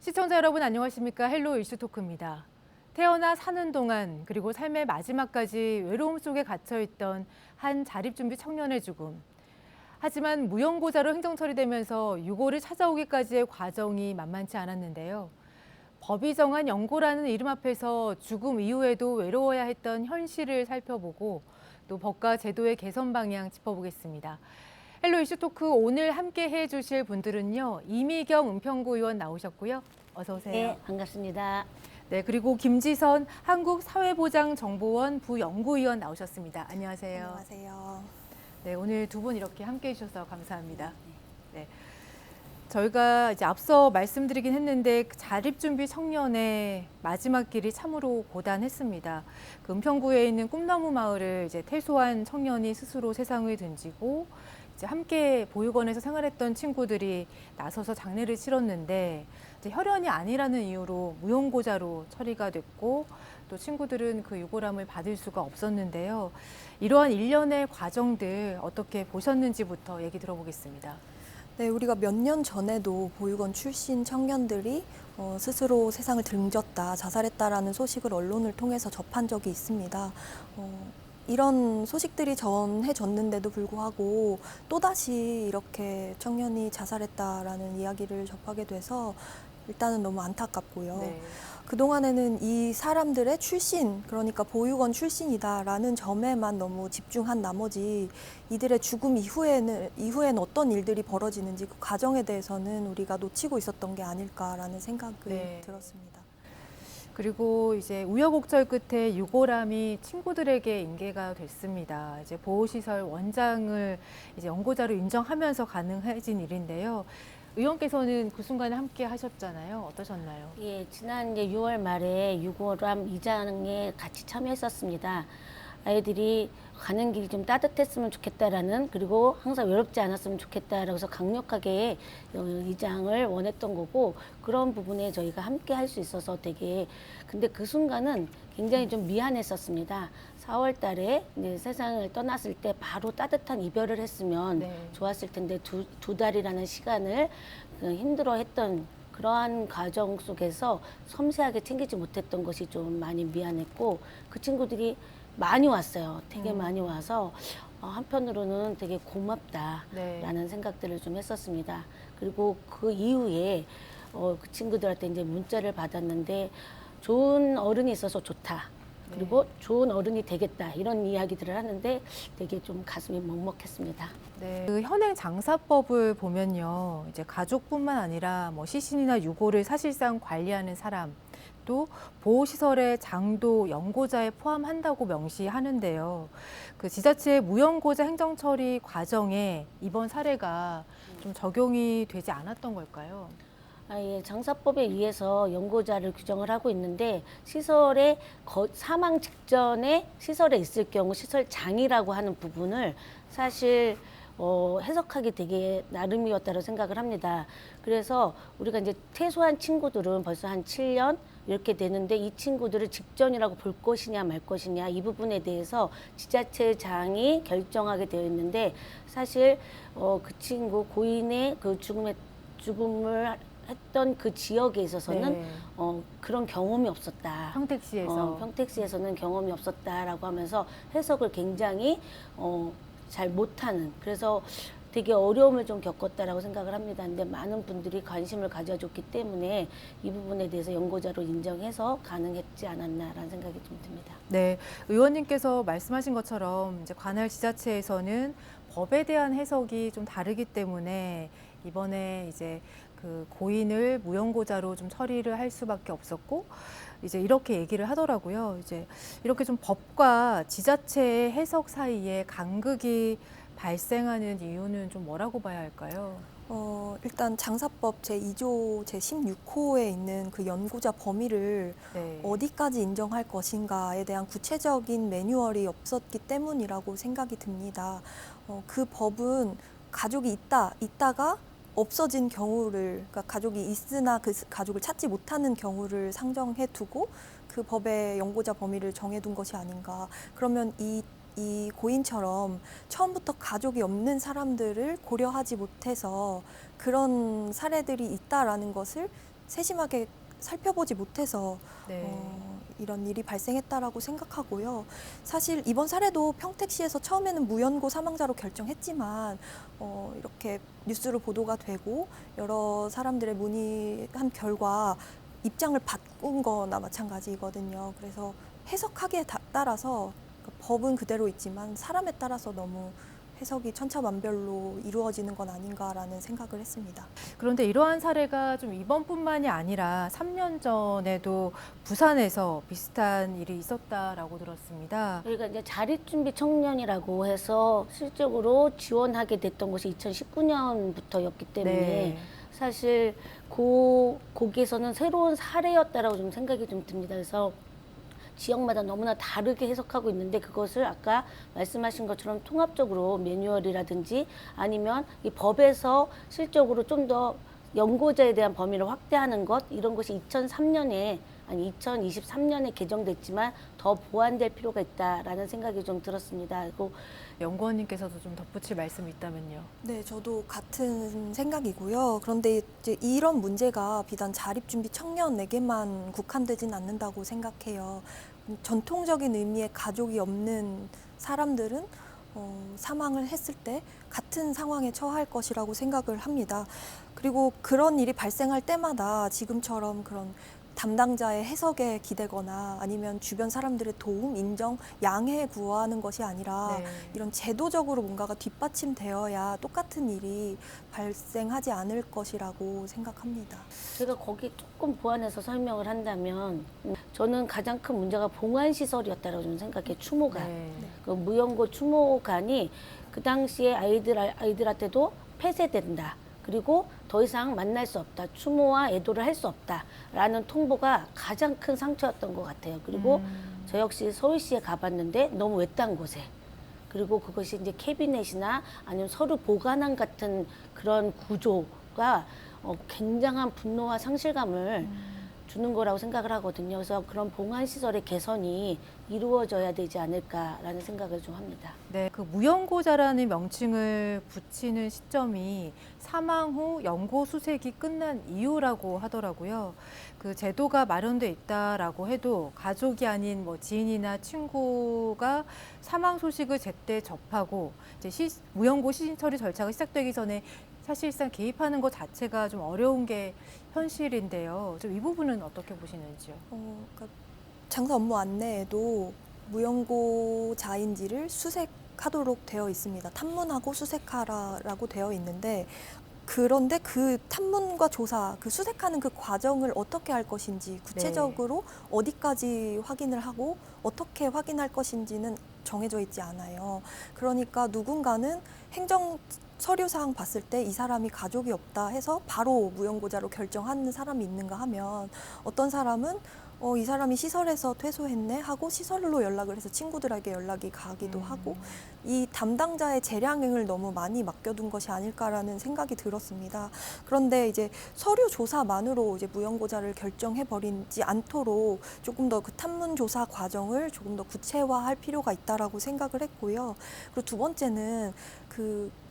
시청자 여러분 안녕하십니까? 헬로 이슈 토크입니다. 태어나 사는 동안 그리고 삶의 마지막까지 외로움 속에 갇혀 있던 한 자립준비 청년의 죽음. 하지만 무용고자로 행정 처리되면서 유고를 찾아오기까지의 과정이 만만치 않았는데요. 법이 정한 연고라는 이름 앞에서 죽음 이후에도 외로워야 했던 현실을 살펴보고 또 법과 제도의 개선 방향 짚어보겠습니다. 헬로 이슈 토크 오늘 함께 해 주실 분들은요. 이미경 은평구 의원 나오셨고요. 어서 오세요. 네, 반갑습니다. 네, 그리고 김지선 한국사회보장정보원 부연구위원 나오셨습니다. 안녕하세요. 안녕하세요. 네, 오늘 두 분 이렇게 함께 해 주셔서 감사합니다. 네. 저희가 이제 앞서 말씀드리긴 했는데 그 자립준비 청년의 마지막 길이 참으로 고단했습니다. 그 은평구에 있는 꿈나무 마을을 이제 퇴소한 청년이 스스로 세상을 던지고 이제 함께 보육원에서 생활했던 친구들이 나서서 장례를 치렀는데 이제 혈연이 아니라는 이유로 무용고자로 처리가 됐고 또 친구들은 그 유골함을 받을 수가 없었는데요. 이러한 일련의 과정들 어떻게 보셨는지부터 얘기 들어보겠습니다. 네, 우리가 몇 년 전에도 보육원 출신 청년들이 어, 스스로 세상을 등졌다, 자살했다라는 소식을 언론을 통해서 접한 적이 있습니다. 어, 이런 소식들이 전해졌는데도 불구하고 또다시 이렇게 청년이 자살했다라는 이야기를 접하게 돼서 일단은 너무 안타깝고요. 네. 그동안에는 이 사람들의 출신, 그러니까 보육원 출신이다라는 점에만 너무 집중한 나머지 이들의 죽음 이후에는, 이후엔 어떤 일들이 벌어지는지 그 과정에 대해서는 우리가 놓치고 있었던 게 아닐까라는 생각이 네. 들었습니다. 그리고 이제 우여곡절 끝에 유골함이 친구들에게 인계가 됐습니다. 이제 보호시설 원장을 이제 연고자로 인정하면서 가능해진 일인데요. 의원께서는 그 순간에 함께 하셨잖아요. 어떠셨나요? 예, 지난 이제 6월 말에 유골함 이장에 같이 참여했었습니다. 아이들이 가는 길이 좀 따뜻했으면 좋겠다라는 그리고 항상 외롭지 않았으면 좋겠다라고 해서 강력하게 어, 이장을 원했던 거고 그런 부분에 저희가 함께 할 수 있어서 되게 근데 그 순간은 굉장히 좀 미안했었습니다. 4월 달에 세상을 떠났을 때 바로 따뜻한 이별을 했으면 네. 좋았을 텐데 두, 두 달이라는 시간을 그 힘들어 했던 그러한 과정 속에서 섬세하게 챙기지 못했던 것이 좀 많이 미안했고 그 친구들이 많이 왔어요. 되게 음. 많이 와서 어, 한편으로는 되게 고맙다라는 네. 생각들을 좀 했었습니다. 그리고 그 이후에 어, 그 친구들한테 이제 문자를 받았는데 좋은 어른이 있어서 좋다. 그리고 좋은 어른이 되겠다 이런 이야기들을 하는데 되게 좀 가슴이 먹먹했습니다. 네. 그 현행 장사법을 보면요. 이제 가족뿐만 아니라 뭐 시신이나 유골을 사실상 관리하는 사람 또 보호시설의 장도 연고자에 포함한다고 명시하는데요. 그 지자체의 무연고자 행정처리 과정에 이번 사례가 좀 적용이 되지 않았던 걸까요? 아, 예, 장사법에 의해서 연고자를 규정을 하고 있는데 시설에 거- 사망 직전에 시설에 있을 경우 시설장이라고 하는 부분을 사실 어, 해석하기 되게 나름이었다고 생각을 합니다. 그래서 우리가 이제 퇴소한 친구들은 벌써 한 7년 이렇게 되는데 이 친구들을 직전이라고 볼 것이냐 말 것이냐 이 부분에 대해서 지자체장이 결정하게 되어 있는데 사실 어, 그 친구 고인의 그 죽음의 죽음을 했던 그 지역에 있어서는 네. 어, 그런 경험이 없었다. 평택시에서 어, 평택시에서는 경험이 없었다라고 하면서 해석을 굉장히 어, 잘 못하는 그래서 되게 어려움을 좀 겪었다라고 생각을 합니다. 근데 많은 분들이 관심을 가져줬기 때문에 이 부분에 대해서 연고자로 인정해서 가능했지 않았나라는 생각이 좀 듭니다. 네, 의원님께서 말씀하신 것처럼 이제 관할 지자체에서는 법에 대한 해석이 좀 다르기 때문에 이번에 이제 그 고인을 무연고자로 좀 처리를 할 수밖에 없었고 이제 이렇게 얘기를 하더라고요. 이제 이렇게 좀 법과 지자체의 해석 사이에 간극이 발생하는 이유는 좀 뭐라고 봐야 할까요? 어, 일단 장사법 제2조 제16호에 있는 그 연고자 범위를 네. 어디까지 인정할 것인가에 대한 구체적인 매뉴얼이 없었기 때문이라고 생각이 듭니다. 어, 그 법은 가족이 있다, 있다가 없어진 경우를, 그러니까 가족이 있으나 그 가족을 찾지 못하는 경우를 상정해 두고 그 법의 연고자 범위를 정해둔 것이 아닌가. 그러면 이, 이 고인처럼 처음부터 가족이 없는 사람들을 고려하지 못해서 그런 사례들이 있다라는 것을 세심하게 살펴보지 못해서 네. 어, 이런 일이 발생했다라고 생각하고요. 사실 이번 사례도 평택시에서 처음에는 무연고 사망자로 결정했지만 어, 이렇게 뉴스로 보도가 되고 여러 사람들의 문의한 결과 입장을 바꾼 거나 마찬가지거든요. 그래서 해석하기에 다- 따라서 그 법은 그대로 있지만 사람에 따라서 너무 해석이 천차만별로 이루어지는 건 아닌가라는 생각을 했습니다. 그런데 이러한 사례가 좀 이번뿐만이 아니라 3년 전에도 부산에서 비슷한 일이 있었다라고 들었습니다. 저희가 이제 자립준비 청년이라고 해서 실적으로 지원하게 됐던 것이 2019년부터였기 때문에 네. 사실 고 거기에서는 새로운 사례였다라고 좀 생각이 좀 듭니다. 그래서 지역마다 너무나 다르게 해석하고 있는데 그것을 아까 말씀하신 것처럼 통합적으로 매뉴얼이라든지 아니면 이 법에서 실적으로 좀 더 연고자에 대한 범위를 확대하는 것 이런 것이 2003년에 아니 2023년에 개정됐지만 더 보완될 필요가 있다라는 생각이 좀 들었습니다. 그리고 연구원님께서도 좀 덧붙일 말씀이 있다면요. 네, 저도 같은 생각이고요. 그런데 이제 이런 문제가 비단 자립준비 청년에게만 국한되진 않는다고 생각해요. 음, 전통적인 의미의 가족이 없는 사람들은 어, 사망을 했을 때 같은 상황에 처할 것이라고 생각을 합니다. 그리고 그런 일이 발생할 때마다 지금처럼 그런 담당자의 해석에 기대거나 아니면 주변 사람들의 도움, 인정, 양해에 구하는 것이 아니라 네. 이런 제도적으로 뭔가가 뒷받침되어야 똑같은 일이 발생하지 않을 것이라고 생각합니다. 제가 거기 조금 보완해서 설명을 한다면 음, 저는 가장 큰 문제가 봉안 시설이었다고 좀 생각해 추모관 네. 그 무연고 추모관이 그 당시에 아이들 아이들한테도 폐쇄된다. 그리고 더 이상 만날 수 없다. 추모와 애도를 할 수 없다라는 통보가 가장 큰 상처였던 것 같아요. 그리고 음. 저 역시 서울시에 가봤는데 너무 외딴 곳에 그리고 그것이 이제 캐비넷이나 아니면 서류 보관함 같은 그런 구조가 어, 굉장한 분노와 상실감을 음. 주는 거라고 생각을 하거든요. 그래서 그런 봉안 시설의 개선이 이루어져야 되지 않을까라는 생각을 좀 합니다. 네, 그 무연고자라는 명칭을 붙이는 시점이 사망 후 연고 수색이 끝난 이후라고 하더라고요. 그 제도가 마련돼 있다라고 해도 가족이 아닌 뭐 지인이나 친구가 사망 소식을 제때 접하고 이제 시, 무연고 시신 처리 절차가 시작되기 전에 사실상 개입하는 것 자체가 좀 어려운 게 현실인데요. 좀 이 부분은 어떻게 보시는지요? 어, 그러니까 장사 업무 안내에도 무연고자인지를 수색하도록 되어 있습니다. 탐문하고 수색하라라고 되어 있는데 그런데 그 탐문과 조사, 그 수색하는 그 과정을 어떻게 할 것인지 구체적으로 어디까지 확인을 하고 어떻게 확인할 것인지는 정해져 있지 않아요. 그러니까 누군가는 행정 서류상 봤을 때 이 사람이 가족이 없다 해서 바로 무연고자로 결정하는 사람이 있는가 하면 어떤 사람은 어, 이 사람이 시설에서 퇴소했네 하고 시설로 연락을 해서 친구들에게 연락이 가기도 음. 하고 이 담당자의 재량행을 너무 많이 맡겨둔 것이 아닐까라는 생각이 들었습니다. 그런데 이제 서류 조사만으로 이제 무연고자를 결정해 버리지 않도록 조금 더 그 탐문 조사 과정을 조금 더 구체화할 필요가 있다라고 생각을 했고요. 그리고 두 번째는 그 뭐,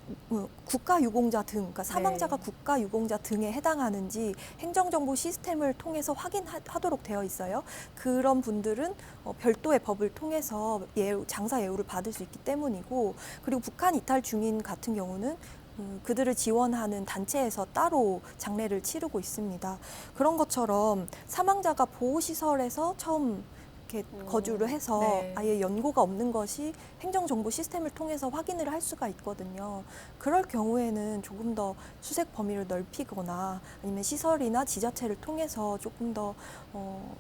국가 유공자 등, 그러니까 사망자가 네. 국가 유공자 등에 해당하는지 행정정보 시스템을 통해서 확인하도록 되어 있어요. 그런 분들은 어, 별도의 법을 통해서 예우, 장사 예우를 받을 수 있기 때문이고, 그리고 북한 이탈 중인 같은 경우는 음, 그들을 지원하는 단체에서 따로 장례를 치르고 있습니다. 그런 것처럼 사망자가 보호시설에서 처음 이렇게 음. 거주를 해서 네. 아예 연고가 없는 것이 행정정보 시스템을 통해서 확인을 할 수가 있거든요. 그럴 경우에는 조금 더 수색 범위를 넓히거나 아니면 시설이나 지자체를 통해서 조금 더 어,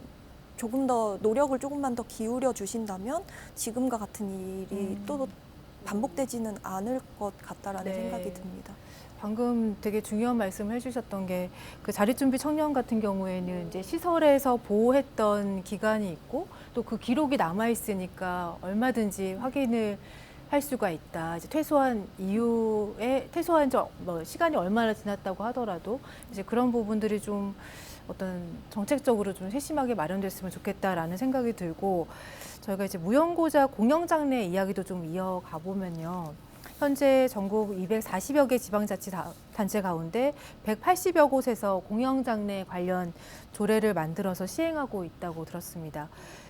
조금 더 노력을 조금만 더 기울여 주신다면 지금과 같은 일이 음. 또 반복되지는 않을 것 같다라는 네. 생각이 듭니다. 방금 되게 중요한 말씀을 해주셨던 게 그 자립준비 청년 같은 경우에는 이제 시설에서 보호했던 기간이 있고 또 그 기록이 남아 있으니까 얼마든지 확인을 할 수가 있다. 이제 퇴소한 이후에 퇴소한 저뭐 시간이 얼마나 지났다고 하더라도 이제 그런 부분들이 좀 어떤 정책적으로 좀 세심하게 마련됐으면 좋겠다라는 생각이 들고 저희가 이제 무연고자 공영장례 이야기도 좀 이어가 보면요. 현재 전국 240여 개 지방자치단체 가운데 180여 곳에서 공영장례 관련 조례를 만들어서 시행하고 있다고 들었습니다.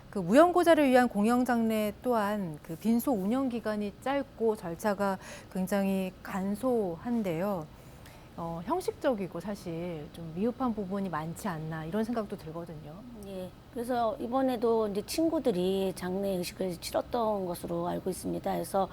그 무연고자를 위한 공영장례 또한 그 빈소 운영 기간이 짧고 절차가 굉장히 간소한데요. 어, 형식적이고 사실 좀 미흡한 부분이 많지 않나 이런 생각도 들거든요. 예. 그래서 이번에도 이제 친구들이 장례 의식을 치렀던 것으로 알고 있습니다. 그래서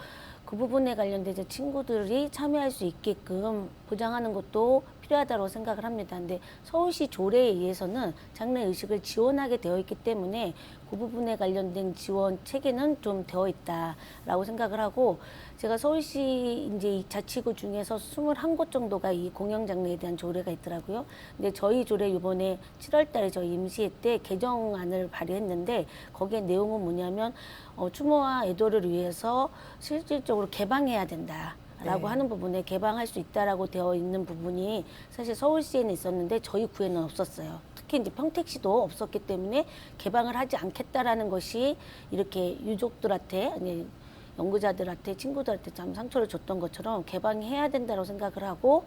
그 부분에 관련된 이제 친구들이 참여할 수 있게끔 보장하는 것도 필요하다고 생각을 합니다. 근데 서울시 조례에 의해서는 장례 의식을 지원하게 되어 있기 때문에 그 부분에 관련된 지원 체계는 좀 되어 있다라고 생각을 하고 제가 서울시 이제 이 자치구 중에서 21곳 정도가 이 공영 장례에 대한 조례가 있더라고요. 근데 저희 조례 이번에 7월 달에 저희 임시회 때 개정안을 발의했는데 거기에 내용은 뭐냐면 어, 추모와 애도를 위해서 실질적으로 개방해야 된다. 라고 네. 하는 부분에 개방할 수 있다라고 되어 있는 부분이 사실 서울시에는 있었는데 저희 구에는 없었어요. 특히 이제 평택시도 없었기 때문에 개방을 하지 않겠다라는 것이 이렇게 유족들한테 아니 연구자들한테 친구들한테 참 상처를 줬던 것처럼 개방해야 된다고 생각을 하고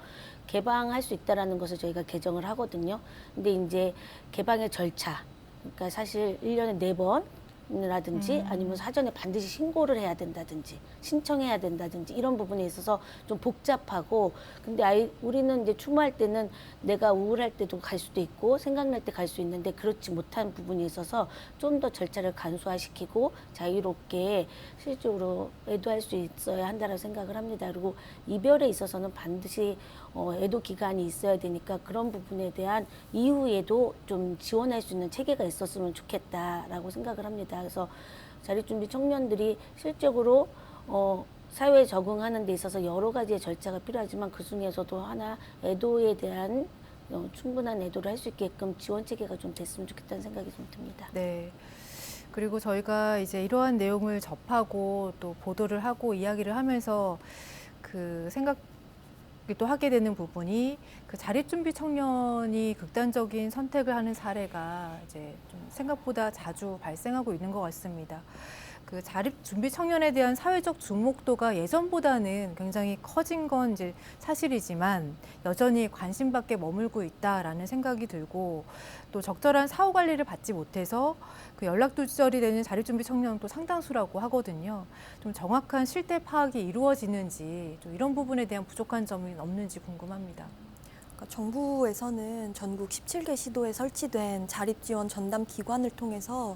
개방할 수 있다라는 것을 저희가 개정을 하거든요. 근데 이제 개방의 절차 그러니까 사실 일년에 네 번 라든지 아니면 사전에 반드시 신고를 해야 된다든지 신청해야 된다든지 이런 부분에 있어서 좀 복잡하고 근데 아이 우리는 이제 추모할 때는 내가 우울할 때도 갈 수도 있고 생각날 때 갈 수 있는데 그렇지 못한 부분이 있어서 좀 더 절차를 간소화시키고 자유롭게 실질적으로 애도할 수 있어야 한다고 생각을 합니다. 그리고 이별에 있어서는 반드시 어, 애도 기간이 있어야 되니까 그런 부분에 대한 이후에도 좀 지원할 수 있는 체계가 있었으면 좋겠다라고 생각을 합니다. 그래서 자립준비 청년들이 실적으로 어, 사회에 적응하는 데 있어서 여러 가지의 절차가 필요하지만 그 중에서도 하나 애도에 대한 어, 충분한 애도를 할 수 있게끔 지원 체계가 좀 됐으면 좋겠다는 생각이 좀 듭니다. 네. 그리고 저희가 이제 이러한 내용을 접하고 또 보도를 하고 이야기를 하면서 그 생각이 또 하게 되는 부분이 그 자립준비 청년이 극단적인 선택을 하는 사례가 이제 좀 생각보다 자주 발생하고 있는 것 같습니다. 그 자립 준비 청년에 대한 사회적 주목도가 예전보다는 굉장히 커진 건 이제 사실이지만 여전히 관심 밖에 머물고 있다라는 생각이 들고 또 적절한 사후 관리를 받지 못해서 그 연락 두절이 되는 자립 준비 청년도 상당수라고 하거든요. 좀 정확한 실태 파악이 이루어지는지 좀 이런 부분에 대한 부족한 점이 없는지 궁금합니다. 그러니까 정부에서는 전국 17개 시도에 설치된 자립지원 전담 기관을 통해서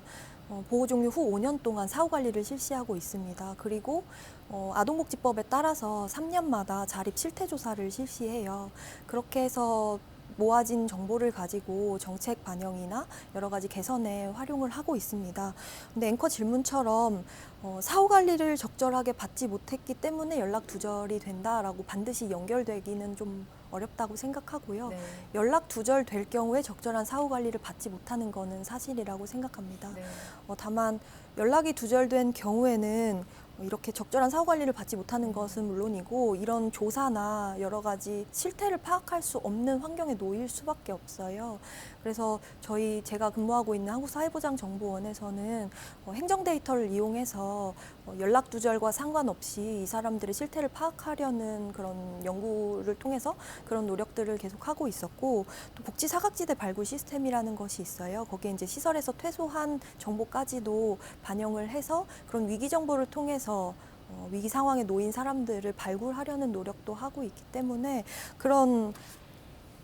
어, 보호 종료 후 5년 동안 사후 관리를 실시하고 있습니다. 그리고 어, 아동복지법에 따라서 3년마다 자립 실태 조사를 실시해요. 그렇게 해서 모아진 정보를 가지고 정책 반영이나 여러 가지 개선에 활용을 하고 있습니다. 근데 앵커 질문처럼 어, 사후 관리를 적절하게 받지 못했기 때문에 연락 두절이 된다라고 반드시 연결되기는 좀 어렵다고 생각하고요. 네. 연락 두절 될 경우에 적절한 사후 관리를 받지 못하는 것은 사실이라고 생각합니다. 네. 어, 다만 연락이 두절된 경우에는 어, 이렇게 적절한 사후 관리를 받지 못하는 것은 물론이고 이런 조사나 여러 가지 실태를 파악할 수 없는 환경에 놓일 수밖에 없어요. 그래서 저희 제가 근무하고 있는 한국사회보장정보원에서는 어, 행정 데이터를 이용해서 어, 연락 두절과 상관없이 이 사람들의 실태를 파악하려는 그런 연구를 통해서 그런 노력들을 계속 하고 있었고 또 복지 사각지대 발굴 시스템이라는 것이 있어요. 거기에 이제 시설에서 퇴소한 정보까지도 반영을 해서 그런 위기 정보를 통해서 어, 위기 상황에 놓인 사람들을 발굴하려는 노력도 하고 있기 때문에 그런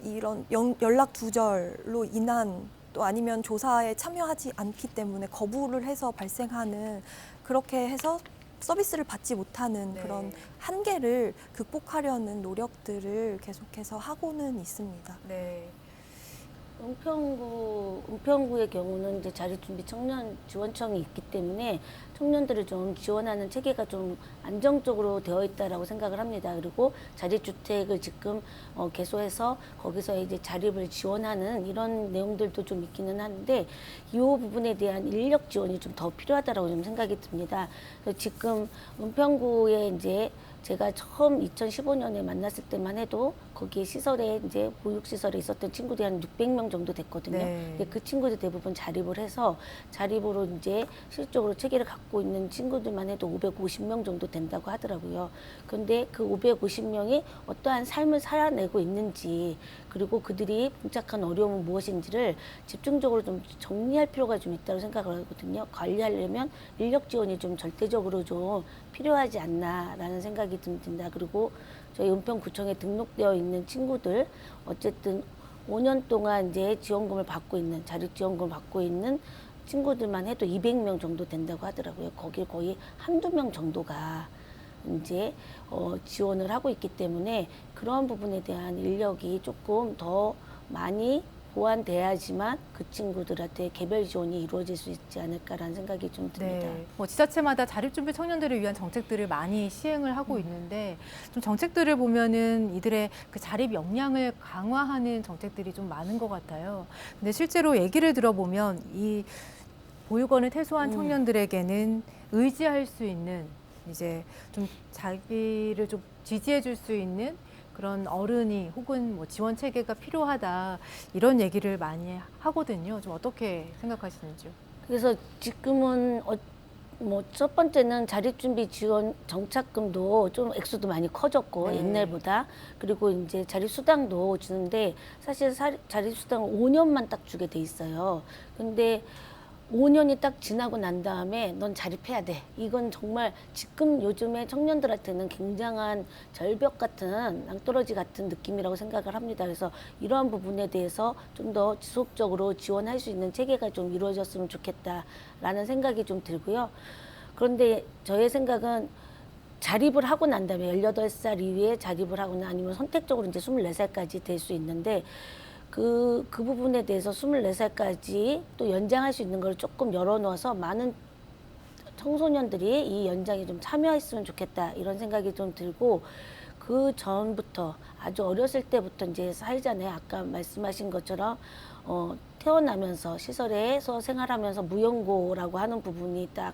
이런 연, 연락 두절로 인한 또 아니면 조사에 참여하지 않기 때문에 거부를 해서 발생하는 그렇게 해서 서비스를 받지 못하는 네. 그런 한계를 극복하려는 노력들을 계속해서 하고는 있습니다. 네. 은평구 은평구의 경우는 이제 자립준비 청년 지원청이 있기 때문에 청년들을 좀 지원하는 체계가 좀 안정적으로 되어 있다라고 생각을 합니다. 그리고 자립주택을 지금 어, 개소해서 거기서 이제 자립을 지원하는 이런 내용들도 좀 있기는 한데 이 부분에 대한 인력 지원이 좀 더 필요하다라고 좀 생각이 듭니다. 지금 은평구에 이제 제가 처음 2015년에 만났을 때만 해도 거기에 시설에 이제 보육시설에 있었던 친구들이 한 600명 정도 됐거든요. 네. 근데 그 친구들 대부분 자립을 해서 자립으로 이제 실적으로 체계를 갖고 있는 친구들만 해도 550명 정도 된다고 하더라고요. 그런데 그 550명이 어떠한 삶을 살아내고 있는지 그리고 그들이 봉착한 어려움은 무엇인지를 집중적으로 좀 정리할 필요가 좀 있다고 생각을 하거든요. 관리하려면 인력 지원이 좀 절대적으로 좀 필요하지 않나라는 생각이 좀 든다. 그리고 저희 은평구청에 등록되어 있는 친구들 어쨌든 5년 동안 이제 지원금을 받고 있는 자립 지원금을 받고 있는 친구들만 해도 200명 정도 된다고 하더라고요. 거기 거의 한두 명 정도가 이제 어, 지원을 하고 있기 때문에 그런 부분에 대한 인력이 조금 더 많이 보완돼야지만 그 친구들한테 개별 지원이 이루어질 수 있지 않을까라는 생각이 좀 듭니다. 네. 뭐 지자체마다 자립준비 청년들을 위한 정책들을 많이 시행을 하고 음. 있는데 좀 정책들을 보면은 이들의 그 자립 역량을 강화하는 정책들이 좀 많은 것 같아요. 근데 실제로 얘기를 들어보면 이 보육원을 퇴소한 음. 청년들에게는 의지할 수 있는 이제 좀 자기를 좀 지지해 줄 수 있는 그런 어른이 혹은 뭐 지원 체계가 필요하다 이런 얘기를 많이 하거든요. 좀 어떻게 생각하시는지요? 그래서 지금은 어, 뭐첫 번째는 자립준비 지원 정착금도 좀 액수도 많이 커졌고 네. 옛날보다 그리고 이제 자립수당도 주는데 사실 사- 자립수당을 5년만 딱 주게 돼 있어요. 근데 5년이 딱 지나고 난 다음에 넌 자립해야 돼. 이건 정말 지금 요즘에 청년들한테는 굉장한 절벽 같은 낭떠러지 같은 느낌이라고 생각을 합니다. 그래서 이러한 부분에 대해서 좀 더 지속적으로 지원할 수 있는 체계가 좀 이루어졌으면 좋겠다라는 생각이 좀 들고요. 그런데 저의 생각은 자립을 하고 난 다음에 18살 이후에 자립을 하거나 아니면 선택적으로 이제 24살까지 될 수 있는데 그, 그 부분에 대해서 24살까지 또 연장할 수 있는 걸 조금 열어놓아서 많은 청소년들이 이 연장에 좀 참여했으면 좋겠다 이런 생각이 좀 들고 그 전부터 아주 어렸을 때부터 이제 살잖아요. 아까 말씀하신 것처럼 어, 태어나면서 시설에서 생활하면서 무연고라고 하는 부분이 딱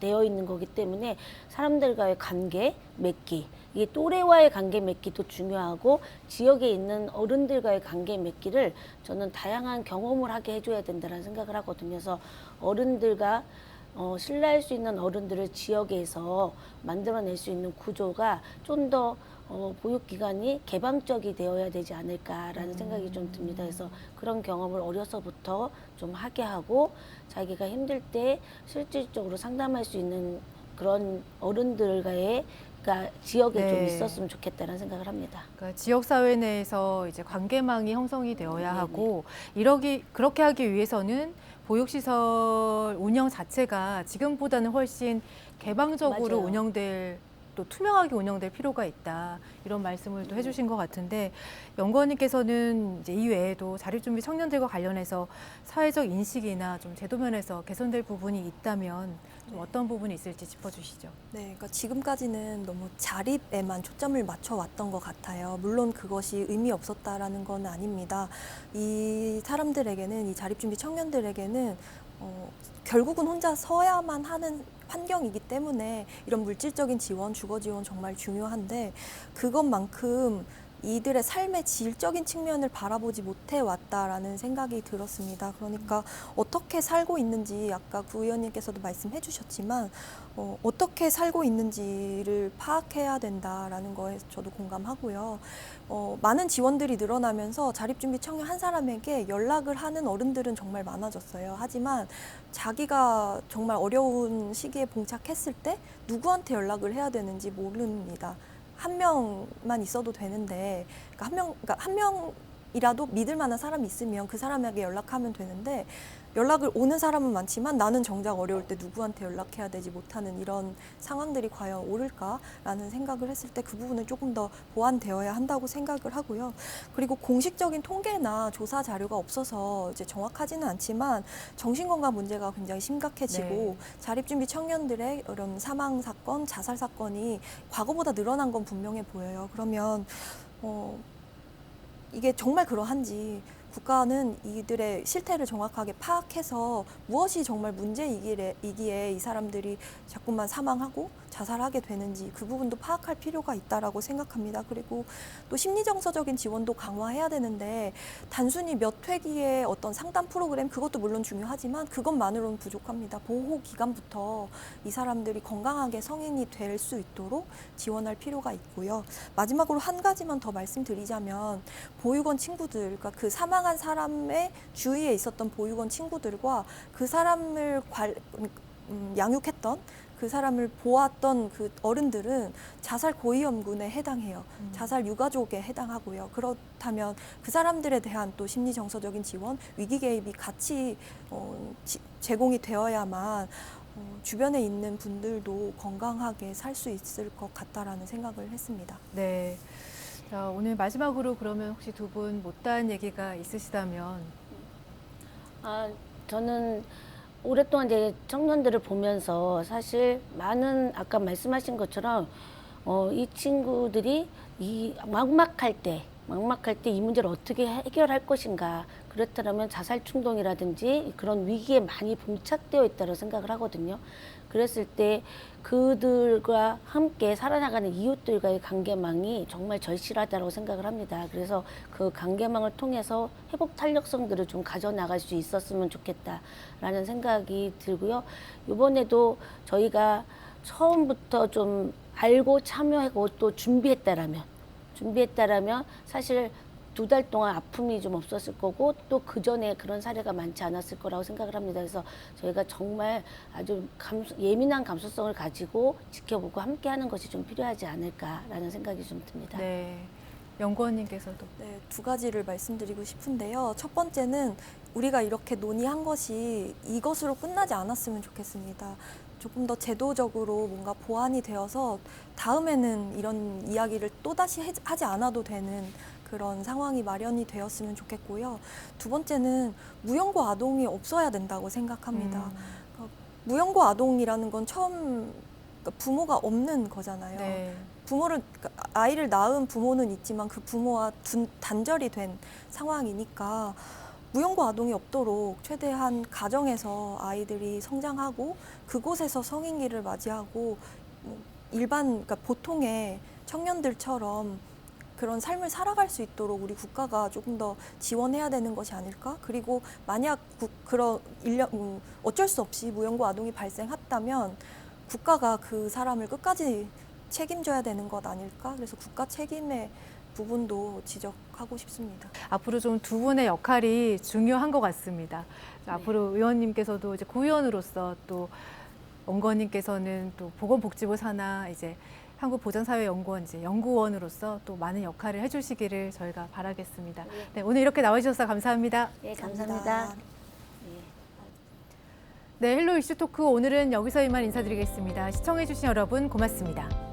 되어 있는 거기 때문에 사람들과의 관계 맺기 이게 또래와의 관계 맺기도 중요하고 지역에 있는 어른들과의 관계 맺기를 저는 다양한 경험을 하게 해줘야 된다는 생각을 하거든요. 그래서 어른들과 어, 신뢰할 수 있는 어른들을 지역에서 만들어낼 수 있는 구조가 좀더 어, 보육기관이 개방적이 되어야 되지 않을까라는 생각이 좀 듭니다. 그래서 그런 경험을 어려서부터 좀 하게 하고 자기가 힘들 때 실질적으로 상담할 수 있는 그런 어른들과의 그러니까 지역에 좀 네. 있었으면 좋겠다는 생각을 합니다. 그러니까 지역 사회 내에서 이제 관계망이 형성이 되어야 네네. 하고 이러기 그렇게 하기 위해서는 보육시설 운영 자체가 지금보다는 훨씬 개방적으로 맞아요. 운영될 또 투명하게 운영될 필요가 있다 이런 말씀을 또 해주신 것 같은데 연구원님께서는 이제 이 외에도 자립준비 청년들과 관련해서 사회적 인식이나 좀 제도 면에서 개선될 부분이 있다면 좀 어떤 부분이 있을지 짚어주시죠. 네, 그러니까 지금까지는 너무 자립에만 초점을 맞춰 왔던 것 같아요. 물론 그것이 의미 없었다라는 건 아닙니다. 이 사람들에게는 이 자립준비 청년들에게는 어, 결국은 혼자 서야만 하는 환경이기 때문에 이런 물질적인 지원, 주거 지원 정말 중요한데 그것만큼 이들의 삶의 질적인 측면을 바라보지 못해 왔다라는 생각이 들었습니다. 그러니까 어떻게 살고 있는지 아까 구 의원님께서도 말씀해 주셨지만 어, 어떻게 살고 있는지를 파악해야 된다라는 거에 저도 공감하고요. 어, 많은 지원들이 늘어나면서 자립준비 청년 한 사람에게 연락을 하는 어른들은 정말 많아졌어요. 하지만 자기가 정말 어려운 시기에 봉착했을 때 누구한테 연락을 해야 되는지 모릅니다. 한 명만 있어도 되는데, 그러니까 한 명, 그러니까 한 명이라도 믿을 만한 사람이 있으면 그 사람에게 연락하면 되는데, 연락을 오는 사람은 많지만 나는 정작 어려울 때 누구한테 연락해야 되지 못하는 이런 상황들이 과연 옳을까라는 생각을 했을 때 그 부분은 조금 더 보완되어야 한다고 생각을 하고요. 그리고 공식적인 통계나 조사 자료가 없어서 이제 정확하지는 않지만 정신건강 문제가 굉장히 심각해지고 네. 자립준비 청년들의 이런 사망 사건, 자살 사건이 과거보다 늘어난 건 분명해 보여요. 그러면 어, 이게 정말 그러한지 국가는 이들의 실태를 정확하게 파악해서 무엇이 정말 문제이기에 이기에 이 사람들이 자꾸만 사망하고 자살하게 되는지 그 부분도 파악할 필요가 있다라고 생각합니다. 그리고 또 심리정서적인 지원도 강화해야 되는데 단순히 몇 회기의 어떤 상담 프로그램 그것도 물론 중요하지만 그것만으로는 부족합니다. 보호 기간부터 이 사람들이 건강하게 성인이 될 수 있도록 지원할 필요가 있고요. 마지막으로 한 가지만 더 말씀드리자면 보육원 친구들, 그러니까 그 사망한 사람의 주위에 있었던 보육원 친구들과 그 사람을 관, 음, 양육했던 그 사람을 보았던 그 어른들은 자살 고위험군에 해당해요. 음. 자살 유가족에 해당하고요. 그렇다면 그 사람들에 대한 또 심리 정서적인 지원, 위기 개입이 같이 어, 지- 제공이 되어야만 어, 주변에 있는 분들도 건강하게 살 수 있을 것 같다라는 생각을 했습니다. 네. 자, 오늘 마지막으로 그러면 혹시 두 분 못다한 얘기가 있으시다면 아, 저는 오랫동안 이제 청년들을 보면서 사실 많은 아까 말씀하신 것처럼 어, 이 친구들이 이 막막할 때 막막할 때 이 문제를 어떻게 해결할 것인가 그렇다면 자살 충동이라든지 그런 위기에 많이 봉착되어 있다고 생각을 하거든요. 그랬을 때 그들과 함께 살아나가는 이웃들과의 관계망이 정말 절실하다고 생각을 합니다. 그래서 그 관계망을 통해서 회복 탄력성들을 좀 가져나갈 수 있었으면 좋겠다라는 생각이 들고요. 이번에도 저희가 처음부터 좀 알고 참여하고 또 준비했다라면 준비했다라면 사실 두 달 동안 아픔이 좀 없었을 거고 또 그 전에 그런 사례가 많지 않았을 거라고 생각을 합니다. 그래서 저희가 정말 아주 감, 예민한 감수성을 가지고 지켜보고 함께하는 것이 좀 필요하지 않을까라는 생각이 좀 듭니다. 네. 연구원님께서도 네, 두 가지를 말씀드리고 싶은데요. 첫 번째는 우리가 이렇게 논의한 것이 이것으로 끝나지 않았으면 좋겠습니다. 조금 더 제도적으로 뭔가 보완이 되어서 다음에는 이런 이야기를 또다시 해- 하지 않아도 되는 그런 상황이 마련이 되었으면 좋겠고요. 두 번째는 무연고 아동이 없어야 된다고 생각합니다. 음, 무연고 아동이라는 건 처음 그러니까 부모가 없는 거잖아요. 네. 부모를 그러니까 아이를 낳은 부모는 있지만 그 부모와 둔- 단절이 된 상황이니까 무연고 아동이 없도록 최대한 가정에서 아이들이 성장하고 그곳에서 성인기를 맞이하고 뭐 일반 그러니까 보통의 청년들처럼 그런 삶을 살아갈 수 있도록 우리 국가가 조금 더 지원해야 되는 것이 아닐까? 그리고 만약 국, 그런 일련 음, 어쩔 수 없이 무연고 아동이 발생했다면 국가가 그 사람을 끝까지 책임져야 되는 것 아닐까? 그래서 국가 책임의 부분도 지적하고 싶습니다. 앞으로 좀 두 분의 역할이 중요한 것 같습니다. 네. 앞으로 의원님께서도 이제 구의원으로서 또 원건님께서는 또 보건복지부 산하 이제 한국보전사회연구원 이제 연구원으로서 또 많은 역할을 해주시기를 저희가 바라겠습니다. 네. 네, 오늘 이렇게 나와주셔서 감사합니다. 예, 감사합니다. 네, 헬로 이슈 토크 오늘은 여기서 이만 인사드리겠습니다. 시청해주신 여러분 고맙습니다.